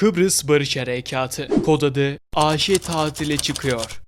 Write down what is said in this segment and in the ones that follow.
Kıbrıs Barış Harekatı kod adı AŞ tatile çıkıyor.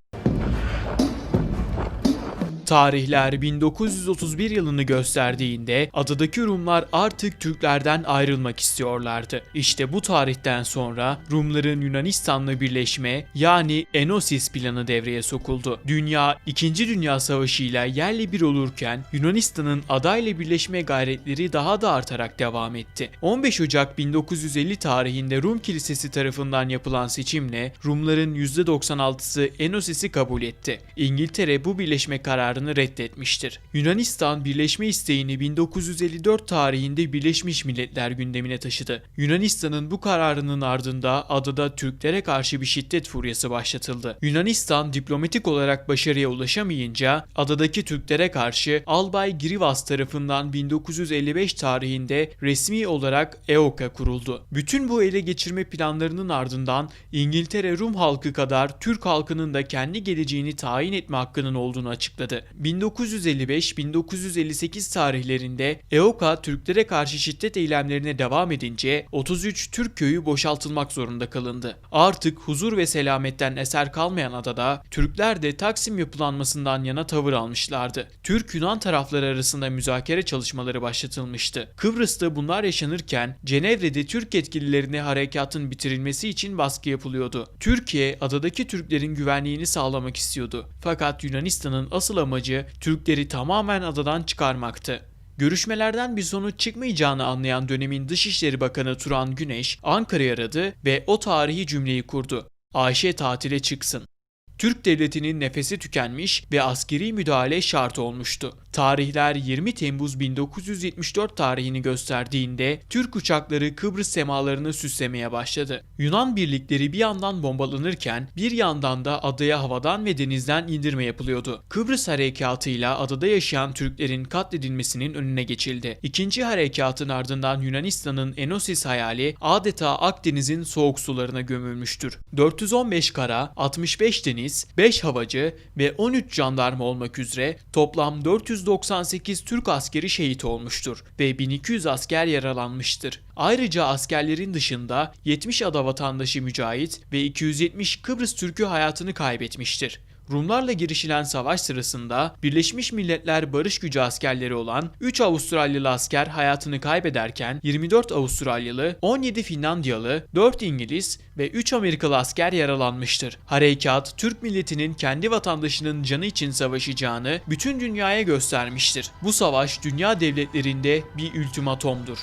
Tarihler 1931 yılını gösterdiğinde adadaki Rumlar artık Türklerden ayrılmak istiyorlardı. İşte bu tarihten sonra Rumların Yunanistan'la birleşme yani Enosis planı devreye sokuldu. Dünya 2. Dünya Savaşı ile yerle bir olurken Yunanistan'ın adayla birleşme gayretleri daha da artarak devam etti. 15 Ocak 1950 tarihinde Rum Kilisesi tarafından yapılan seçimle Rumların %96'sı Enosis'i kabul etti. İngiltere bu birleşme kararını reddetmiştir. Yunanistan birleşme isteğini 1954 tarihinde Birleşmiş Milletler gündemine taşıdı. Yunanistan'ın bu kararının ardında adada Türklere karşı bir şiddet furyası başlatıldı. Yunanistan diplomatik olarak başarıya ulaşamayınca adadaki Türklere karşı Albay Girivas tarafından 1955 tarihinde resmi olarak EOKA kuruldu. Bütün bu ele geçirme planlarının ardından İngiltere Rum halkı kadar Türk halkının da kendi geleceğini tayin etme hakkının olduğunu açıkladı. 1955-1958 tarihlerinde EOKA Türklere karşı şiddet eylemlerine devam edince 33 Türk köyü boşaltılmak zorunda kalındı. Artık huzur ve selametten eser kalmayan adada Türkler de Taksim yapılanmasından yana tavır almışlardı. Türk-Yunan tarafları arasında müzakere çalışmaları başlatılmıştı. Kıbrıs'ta bunlar yaşanırken Cenevre'de Türk yetkililerine harekatın bitirilmesi için baskı yapılıyordu. Türkiye adadaki Türklerin güvenliğini sağlamak istiyordu. Fakat Yunanistan'ın asıl amacı Türkleri tamamen adadan çıkarmaktı. Görüşmelerden bir sonuç çıkmayacağını anlayan dönemin Dışişleri Bakanı Turan Güneş Ankara'yı aradı ve o tarihi cümleyi kurdu. Ayşe tatile çıksın. Türk devletinin nefesi tükenmiş ve askeri müdahale şart olmuştu. Tarihler 20 Temmuz 1974 tarihini gösterdiğinde Türk uçakları Kıbrıs semalarını süslemeye başladı. Yunan birlikleri bir yandan bombalanırken bir yandan da adaya havadan ve denizden indirme yapılıyordu. Kıbrıs harekatıyla adada yaşayan Türklerin katledilmesinin önüne geçildi. İkinci harekatın ardından Yunanistan'ın Enosis hayali adeta Akdeniz'in soğuk sularına gömülmüştür. 415 kara, 65 deniz, 5 havacı ve 13 jandarma olmak üzere toplam 498 Türk askeri şehit olmuştur ve 1200 asker yaralanmıştır. Ayrıca askerlerin dışında 70 ada vatandaşı mücahit ve 270 Kıbrıs Türk'ü hayatını kaybetmiştir. Rumlarla girişilen savaş sırasında Birleşmiş Milletler Barış Gücü askerleri olan 3 Avustralyalı asker hayatını kaybederken 24 Avustralyalı, 17 Finlandiyalı, 4 İngiliz ve 3 Amerikalı asker yaralanmıştır. Harekat, Türk milletinin kendi vatandaşının canı için savaşacağını bütün dünyaya göstermiştir. Bu savaş dünya devletlerinde bir ultimatomdur.